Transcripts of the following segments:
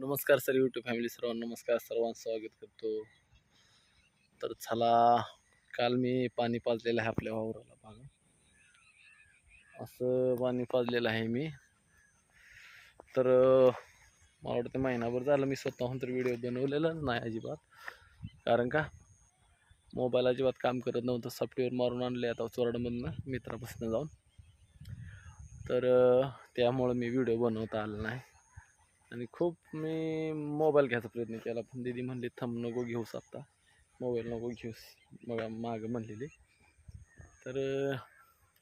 नमस्कार sir YouTube family सर्वांना नमस्कार. सर्वांचं स्वागत करतो. तर चला काल मी पाणी पाजलेलं आहे आपल्या वावराला बघा. असं पाणी पाजलेलं आहे मी. तर मला वाटतं महिनाभर झालं मी स्वतःहून तर व्हिडिओ बनवलेला नाही अजिबात. कारण का? मोबाईल अजिबात काम करत नव्हतं. सॉफ्टवेअर मारून आणले आता चोरडमधनं मित्रापासून जाऊन. तर त्यामुळं मी व्हिडिओ बनवता आला नाही. आणि खूप मी मोबाईल घ्यायचा प्रयत्न केला. पण दिदी म्हणली थंब नको घेऊस आत्ता मोबाईल नको घेऊस. मग मागं म्हणलेली. तर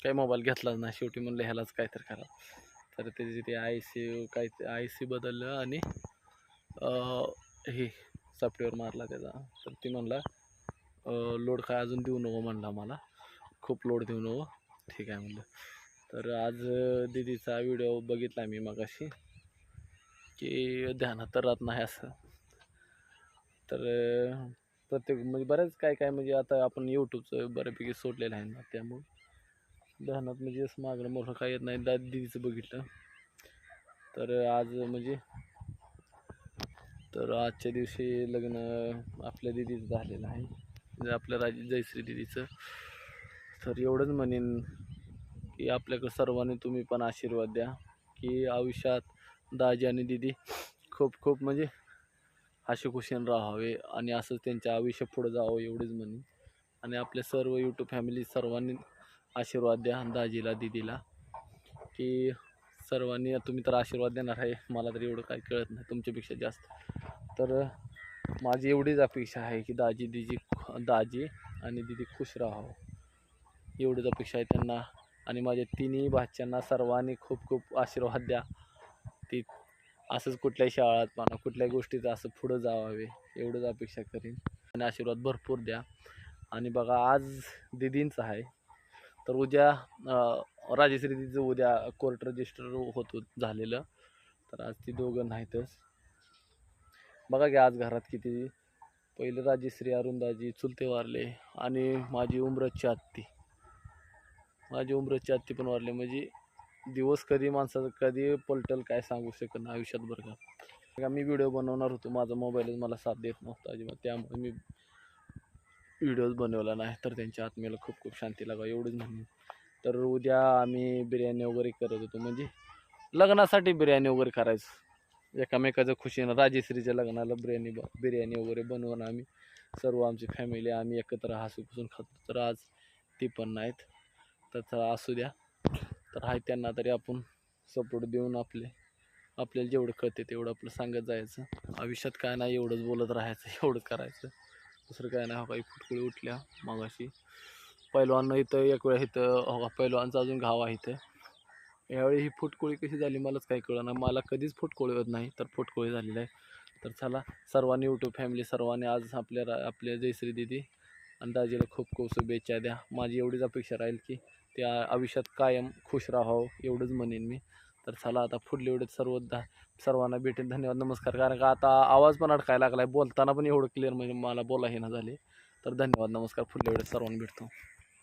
काही मोबाईल घेतलाच नाही. शेवटी म्हणलं ह्यालाच काय तर करा. तर त्याची ते आय सी काय आय सी बदललं आणि हे सॉफ्टवेअर मारला त्याचा. तर ती म्हणला लोड काय अजून देऊ नको म्हणला मला. खूप लोड देऊ नको. ठीक आहे म्हणलं. तर आज दिदीचा दीदीचा व्हिडिओ बघितला मी मगाशी. की ध्यानात तर राहत नाही असं. तर प्रत्येक म्हणजे बऱ्याच काय काय म्हणजे आता आपण यूट्यूबचं बऱ्यापैकी सोडलेलं आहे ना त्यामुळे ध्यानात म्हणजे असं मागणं मोठं काय येत नाही. दा दिदीचं बघितलं. तर आज म्हणजे तर आजच्या दिवशी लग्न आपल्या दिदीचं झालेलं आहे. म्हणजे आपल्या राज जयश्री दिदीचं. तर एवढंच म्हणेन की आपल्याकडं सर्वांनी तुम्ही पण आशीर्वाद द्या की आयुष्यात दाजी आणि दिदी खूप खूप म्हणजे हशी खुशीन राहावे आणि असंच त्यांच्या आयुष्य पुढं जावं एवढीच म्हणेन. आणि आपल्या सर्व यूट्यूब फॅमिली सर्वांनी आशीर्वाद द्या दाजीला दिदीला. की सर्वांनी तुम्ही तर आशीर्वाद देणार आहे मला तर एवढं काही कळत नाही तुमच्यापेक्षा जास्त. तर माझी एवढीच अपेक्षा आहे की दाजी दिजी दाजी आणि दिदी खुश राहावं. एवढीच अपेक्षा आहे त्यांना. आणि माझ्या तिन्ही भाच्यांना सर्वांनी खूप खूप आशीर्वाद द्या. ती असंच कुठल्याही शाळात म्हणा कुठल्याही गोष्टीचं असं पुढं जावावे एवढंच अपेक्षा करीन. आणि आशीर्वाद भरपूर द्या. आणि बघा आज दिदींचं आहे. तर उद्या राजेश्री तिचं दिदीचं उद्या कोर्ट रजिस्टर होतो झालेलं. तर आज ती दोघं नाहीतच. बघा की आज घरात किती. पहिले राजेश्री अरुंदाजी चुलते वारले आणि माझी उमरतची आत्ती. माझी उमरतची आत्ती पण वारले. म्हणजे दिवस कधी माणसाचं कधी पलटल काय सांगू शकत नाही आयुष्यात बरं का. मी व्हिडिओ बनवणार होतो. माझा मोबाईलच मला साथ देत नव्हता अजिबात. त्यामुळे मी व्हिडिओज बनवला नाही. तर त्यांच्या आत्म्याला खूप खूप शांती लागा एवढंच म्हणून. तर उद्या आम्ही बिर्याणी वगैरे करत होतो. म्हणजे लग्नासाठी बिर्याणी वगैरे करायचं. एकामेकाचं खुशीनं राजेश्रीच्या लग्नाला बिर्याणी ब बिर्याणी वगैरे बनवून आम्ही सर्व आमची फॅमिली आम्ही एकत्र हसू पुसून खातो. तर आज ती पण नाहीत. तर असू द्या. तर आहे त्यांना तरी आपण सपोर्ट देऊन आपले आपल्याला जेवढं कळते तेवढं आपलं सांगत जायचं. आयुष्यात काय नाही एवढंच बोलत राहायचं एवढंच करायचं. दुसरं काय नाही हो काही फुटकुळी उठल्या मगाशी. पैलवान इथं एक वेळा इथं हो का, पैलवानचा अजून घाव आहे इथं. यावेळी ही फुटकुळी कशी झाली मलाच काही कळलं मला कधीच फुटकुळी होत नाही तर फुटकुळी झालेली आहे. तर चला सर्वांनी यूट्यूब फॅमिली सर्वांनी आज आपल्या रा आपल्या जयश्री दिदी आणि दाजीला खूप खूप शुभेच्छा द्या. माझी एवढीच अपेक्षा राहील की त्या आयुष्यात कायम खुश राहावं एवढंच म्हणेन मी. तर चला आता पुढले एवढे सर्व दा सर्वांना भेटेन. धन्यवाद नमस्कार. कारण का आता आवाज पण अडकायला लागला आहे बोलताना पण एवढं क्लिअर म्हणजे मला बोलाही ना झाले. तर धन्यवाद नमस्कार. पुढल्या वेळेस सर्वांना भेटतो.